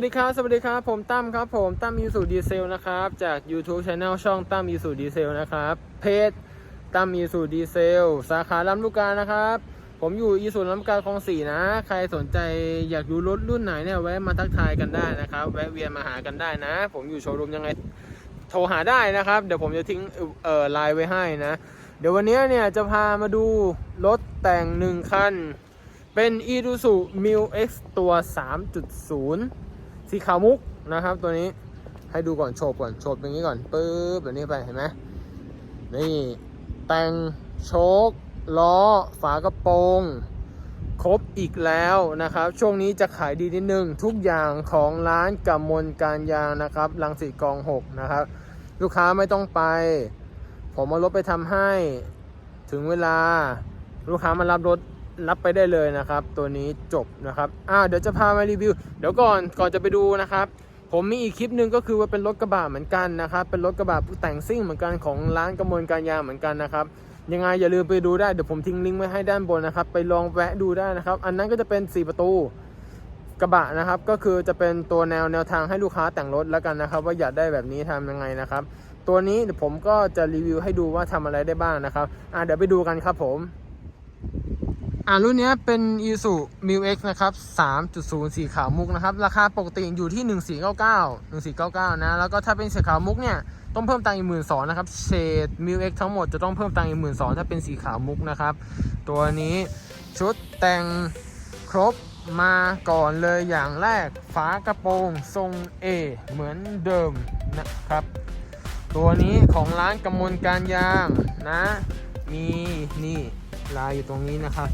วัสดีครับ สวัสดีครับ ผมตั้มครับ ผมตั้มยูสุดีเซลนะครับ จาก YouTube Channel ช่องตั้มยูสุดีเซลนะครับ เพจตั้มยูสุดีเซล สาขาลำลูกกานะครับ ผมอยู่อีสุลำลูกกาคลองสี่นะ ใครสนใจอยากดูรถรุ่นไหนเนี่ยแวะมาทักทายกันได้นะครับ แวะเวียนมาหากันได้นะ ผมอยู่โชว์รูมยังไง โทรหาได้นะครับ เดี๋ยวผมจะทิ้งเอ่อไลน์ไว้ให้นะ เดี๋ยววันนี้เนี่ยจะพามาดูรถแต่งหนึ่งคัน เป็น i r u s u m i l X ตัว 3.0 สีขาวมุกนะครับ ตัวนี้ให้ดูก่อนโฉบก่อนโฉบอย่างนี้ก่อนปึ๊บแบบนี้ไปเห็นไหมนี่แต่งโชคล้อ ฝากระโปรงครบอีกแล้วนะครับ ช่วงนี้จะขายดีนิดนึงทุกอย่างของร้านกำมลการยางนะครับลังสีกอง6นะครับ ลูกค้าไม่ต้องไป ผมเอารถไปทำให้ ถึงเวลา ลูกค้ามารับรถ รับไปได้เลยนะครับ ตัวนี้จบนะครับอ่าเดี๋ยวจะพามารีวิว เดี๋ยวก่อนก่อนจะไปดูนะครับ ผมมีอีกคลิปหนึ่งก็คือว่าเป็นรถกระบะเหมือนกันนะครับ เป็นรถกระบะแต่งซิ่งเหมือนกันของร้านกำมวลการยางเหมือนกันนะครับยังไงอย่าลืมไปดูได้เดี๋ยวผมทิ้งลิงก์ไว้ให้ด้านบนนะครับ ไปลองแวะดูได้นะครับ อันนั้นก็จะเป็น 4 ประตูกระบะนะครับ ก็คือจะเป็นตัวแนวแนวทางให้ลูกค้าแต่งรถแล้วกันนะครับ ว่าอยากได้แบบนี้ทำยังไงนะครับ ตัวนี้เดี๋ยวผมก็จะรีวิวให้ดูว่าทำอะไรได้บ้างนะครับอ่าเดี๋ยวไปดูกันครับผม อ่ารุ่นนี้เป็น i s u m i l X นะครับ3.0 สีขาวมุกนะครับ ราคาปกติอยู่ที่ 1499 1499 นะ แล้วก็ถ้าเป็นสีขาวมุกเนี่ย ต้องเพิ่มตังค์อีกหมื่นสองนะครับเศษ m i l X ทั้งหมดจะต้องเพิ่มตังค์อีกหมื่นสองถ้าเป็นสีขาวมุกนะครับ ตัวนี้ชุดแต่งครบมาก่อนเลยอย่างแรกฝากระโปรงทรง A เหมือนเดิมนะครับ ตัวนี้ของร้านกำมลการยางนะ มีนี่ ลายอยู่ตรงนี้นะครับ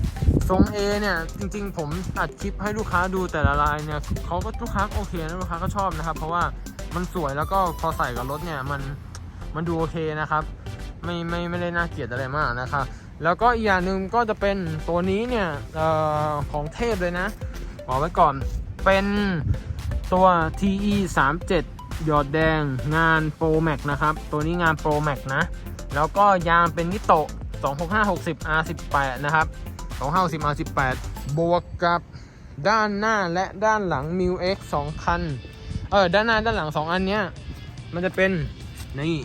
ทรง A เนี่ยจริงๆ ผมอัดคลิปให้ลูกค้าดูแต่ละลายเนี่ยเขาก็ลูกค้าโอเคนะลูกค้าก็ชอบนะครับ เพราะว่ามันสวยแล้วก็พอใส่กับรถเนี่ยมันมันดูโอเคนะครับ ไม่ไม่ไม่ได้น่าเกลียดอะไรมากนะครับ แล้วก็อีกอย่างหนึ่งก็จะเป็นตัวนี้เนี่ยออของเทพเลยนะบอกไว้ก่อนเป็นตัว TE 3 7หยอดแดงงาน Pro Max นะครับ ตัวนี้งาน Pro Max นะ แล้วก็ยางเป็นนิโตะ 26560 R18 นะครับ250 R18 บวกกับด้านหน้าและด้านหลัง m i l X 2คัน เออ ด้านหน้าด้านหลัง 2 อันเนี้ย มันจะเป็น นี่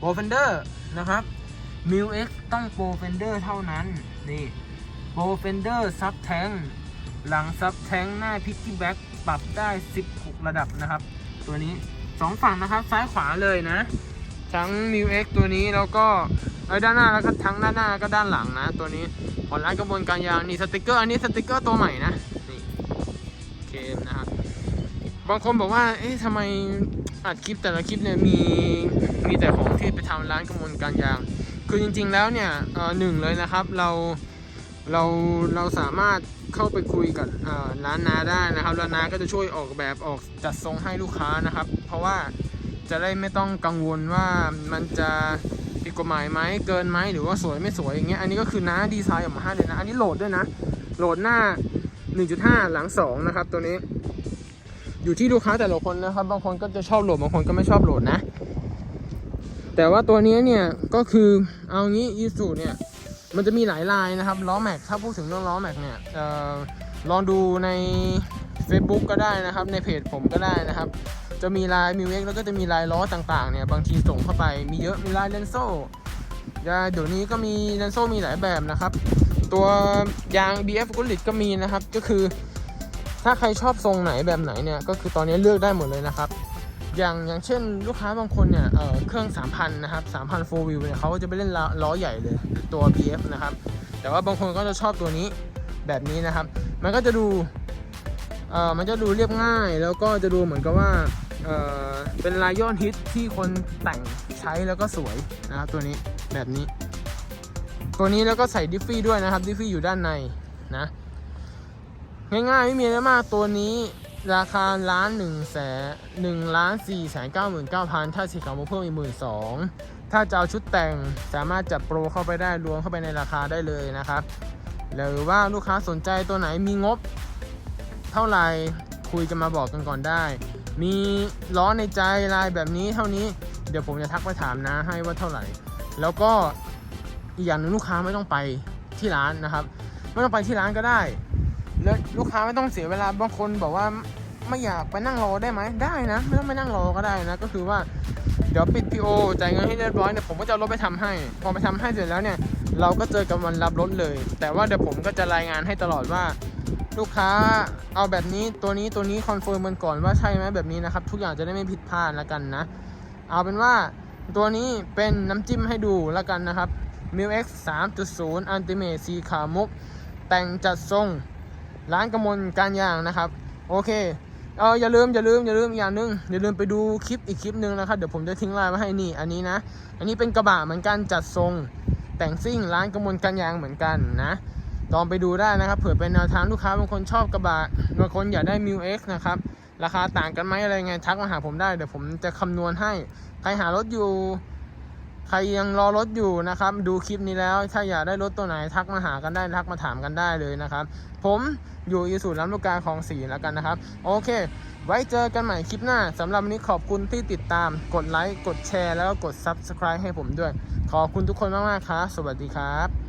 Pro Fender นะครับ m i l X ต้อง Pro Fender เท่านั้น นี่ Pro Fender Sub Tank หลัง Sub Tank หน้า Picky Back ปรับได้ 16 ระดับนะครับ ตัวนี้ 2 ฝั่งนะครับ ซ้ายขวาเลยนะ ทั้ง m i l X ตัวนี้แล้วก็เอ้ด้านหน้าแล้วก็ทั้งด้านหน้าก็ด้านหลังนะ ตัวนี้ของร้านกระบวนการยางนี่สติกเกอร์อันนี้สติกเกอร์ตัวใหม่นะนี่เคมนะครับบางคนบอกว่าเอ๊ะทำไมอัดคลิปแต่ละคลิปเนี่ยมีมีแต่ของที่ไปทำร้านกระบวนการยาง คือจริง ๆ แล้วเนี่ยเออหนึ่งเลยนะครับเราเราเราสามารถเข้าไปคุยกับร้านนาได้นะครับร้านนาก็จะช่วยออกแบบออกจัดทรงให้ลูกค้านะครับ เพราะว่า จะได้ไม่ต้องกังวลว่ามันจะผิดกฎหมายไหมเกินไหมหรือว่าสวยไม่สวยอย่างเงี้ยอันนี้ก็คือน้าดีไซน์ออกมาให้เลยนะอันนี้โหลดด้วยนะ โหลดหน้า 1.5 หลัง 2 นะครับ ตัวนี้ อยู่ที่ลูกค้าแต่ละคนนะครับ บางคนก็จะชอบโหลดบางคนก็ไม่ชอบโหลดนะ แต่ว่าตัวนี้เนี่ยก็คือเอางี้อีสูเนี่ยมันจะมีหลายลายนะครับล้อแม็กถ้าพูดถึงเรื่องล้อแม็กเนี่ยออลองดูใน Facebook ก็ได้นะครับ ในเพจผมก็ได้นะครับ จะมีลายมิวเอ็กแล้วก็จะมีลายล้อต่างๆเนี่ยบางทีส่งเข้าไปมีเยอะมีลายเลนโซ่ยาเดี๋ยวนี้ก็มีเลนโซ่มีหลายแบบนะครับ ตัวยาง BF กุลิตก็มีนะครับ ก็คือ ถ้าใครชอบทรงไหนแบบไหนเนี่ยก็คือตอนนี้เลือกได้หมดเลยนะครับ อย่างอย่างเช่นลูกค้าบางคนเนี่ยเเครื่อง 3,000 นะครับ 3,000 4 wheel เนี่ยเขาก็จะไปเล่นล้อล้อใหญ่เลยตัว BF นะครับ แต่ว่าบางคนก็จะชอบตัวนี้แบบนี้นะครับ มันก็จะดู เอ่อมันจะดูเรียบง่าย แล้วก็จะดูเหมือนกับว่าเอ่อเป็นลายยอดฮิตที่คนแต่งใช้แล้วก็สวยนะครับตัวนี้แบบนี้ ตัวนี้แล้วก็ใส่ดิฟฟี่ด้วยนะครับดิฟฟี่อยู่ด้านในนะง่ายๆไม่มีอะไรมากตัวนี้ราคาล้านหนึ่งแสนหนึ่งล้านสี่แสนเก้าหมื่นเก้าพันถ้าสีขาวมุกเพิ่มอีกหมื่นสองถ้าจะเอาชุดแต่งสามารถจัดโปรเข้าไปได้รวมเข้าไปในราคาได้เลยนะครับ หรือว่าลูกค้าสนใจตัวไหนมีงบ เท่าไหร่คุยกันมาบอกกันก่อนได้ มีล้อในใจลายแบบนี้เท่านี้เดี๋ยวผมจะทักไปถามนะให้ว่าเท่าไหร่ แล้วก็อีกอย่างหนึ่งลูกค้าไม่ต้องไปที่ร้านนะครับ ไม่ต้องไปที่ร้านก็ได้ แล้วลูกค้าไม่ต้องเสียเวลาบางคนบอกว่าไม่อยากไปนั่งรอได้ไหมได้นะ ไม่ต้องไปนั่งรอก็ได้นะ ก็คือว่า เดี๋ยวปิด PO จ่ายเงินให้เรียบร้อยเนี่ยผมก็จะรถไปทำให้ พอไปทำให้เสร็จแล้วเนี่ย เราก็เจอกันวันรับรถเลย แต่ว่าเดี๋ยวผมก็จะรายงานให้ตลอดว่า ลูกค้าเอาแบบนี้ตัวนี้ตัวนี้คอนเฟิร์มกันก่อนว่าใช่ไหมแบบนี้นะครับ ทุกอย่างจะได้ไม่ผิดพลาดแล้วกันนะ เอาเป็นว่าตัวนี้เป็นน้ำจิ้มให้ดูแล้วกันนะครับ m i l X 3.0 Ultimate สีขาวมุก แต่งจัดทรงร้านกำมลการยางนะครับ โอเค เอออย่าลืมอย่าลืมอย่าลืมอีกอย่างหนึงอย่าลืมไปดูคลิปอีกคลิปหนึ่งนะครับเดี๋ยวผมจะทิ้งไลน์ไว้ให้นี่ อันนี้นะ อันนี้เป็นกระบะเหมือนกันจัดทรง แต่งซิ่งร้านกำมวลการยางเหมือนกันนะลองไปดูได้นะครับเผื่อเป็นแนวทางลูกค้าบางคนชอบกระบะบางคนอยากได้ m ิวเอสนะครับราคาต่างกันไหมอะไรไงทักมาหาผมได้เดี๋ยวผมจะคำนวณให้ใครหารถอยู่ ใครยังรอรถอยู่นะครับ ดูคลิปนี้แล้ว ถ้าอยากได้รถตัวไหนทักมาหากันได้ทักมาถามกันได้เลยนะครับ ผมอยู่อีสูตรล้ำลูกกาของสีแล้วกันนะครับ โอเค ไว้เจอกันใหม่คลิปหน้าสำหรับวันนี้ขอบคุณที่ติดตาม กดไลค์กดแชร์แล้วก็กด Subscribe ให้ผมด้วย ขอบคุณทุกคนมากๆครับสวัสดีครับ